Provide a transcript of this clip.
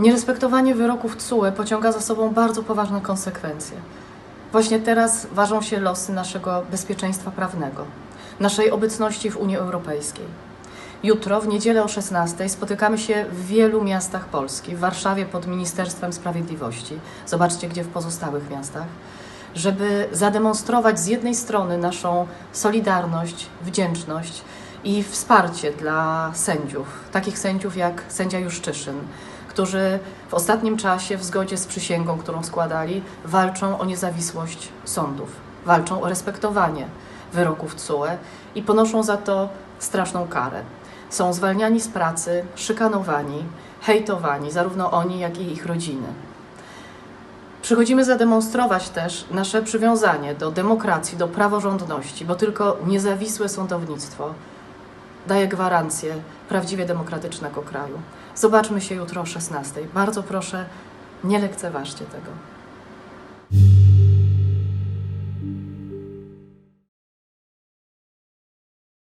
Nierespektowanie wyroków TSUE pociąga za sobą bardzo poważne konsekwencje. Właśnie teraz ważą się losy naszego bezpieczeństwa prawnego, naszej obecności w Unii Europejskiej. Jutro, w niedzielę o 16:00 spotykamy się w wielu miastach Polski, w Warszawie pod Ministerstwem Sprawiedliwości. Zobaczcie, gdzie w pozostałych miastach, żeby zademonstrować z jednej strony naszą solidarność, wdzięczność i wsparcie dla sędziów, takich sędziów jak sędzia Juszczyszyn, którzy w ostatnim czasie, w zgodzie z przysięgą, którą składali, walczą o niezawisłość sądów, walczą o respektowanie wyroków TSUE i ponoszą za to straszną karę. Są zwalniani z pracy, szykanowani, hejtowani, zarówno oni, jak i ich rodziny. Przychodzimy zademonstrować też nasze przywiązanie do demokracji, do praworządności, bo tylko niezawisłe sądownictwo daje gwarancję prawdziwie demokratycznego kraju. Zobaczmy się jutro o 16:00. Bardzo proszę, nie lekceważcie tego.